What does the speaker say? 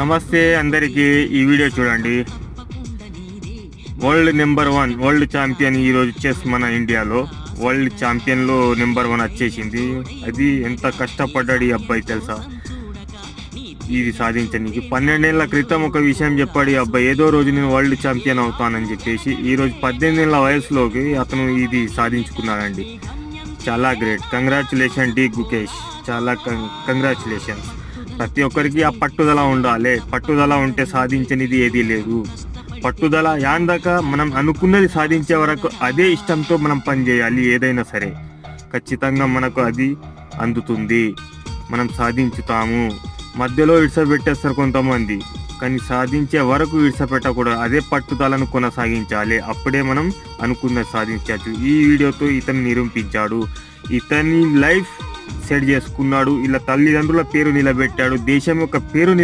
నమస్తే అందరికీ ఈ వీడియో చూడండి. World number one world champion ఈరోజు చెస్ మన ఇండియాలో. వరల్డ్ ఛాంపియన్లో నెంబర్ వన్ వచ్చేసింది. అది ఎంత కష్టపడ్డాడు ఈ అబ్బాయి తెలుసా? ఇది సాధించడానికి పన్నెండేళ్ళ క్రితం ఒక విషయం చెప్పాడు ఈ అబ్బాయి. ఏదో రోజు నేను వరల్డ్ ఛాంపియన్ అవుతానని చెప్పేసి ఈరోజు పద్దెనిమిదేళ్ళ పద్దెనిమిది ఏళ్ళ వయసులోకి అతను ఇది సాధించుకున్నాడండి. చాలా గ్రేట్. Congratulation D Gukesh. చాలా కంగ్రాచులేషన్స్. ప్రతి ఒక్కరికి ఆ పట్టుదల ఉండాలి. పట్టుదల ఉంటే సాధించనిది ఏదీ లేదు. పట్టుదల యాందాక మనం అనుకున్నది సాధించే వరకు అదే ఇష్టంతో మనం పని చేయాలి ఏదైనా సరే. ఖచ్చితంగా మనకు అది అందుతుంది. మనం సాధించుతాము. మధ్యలో ఇడిసపెట్టేస్తారు కొంతమంది. కానీ సాధించే వరకు ఇడ్సపెట్టకూడదు అదే పట్టుదలను కొనసాగించాలి. అప్పుడే మనం అనుకున్నది సాధించవచ్చు. ఈ వీడియోతో ఇతను నిరూపించాడు. ఇతని లైఫ్ సెట్ చేసుకున్నాడు. ఇలా తల్లిదండ్రుల పేరు నిలబెట్టాడు. దేశం యొక్క పేరు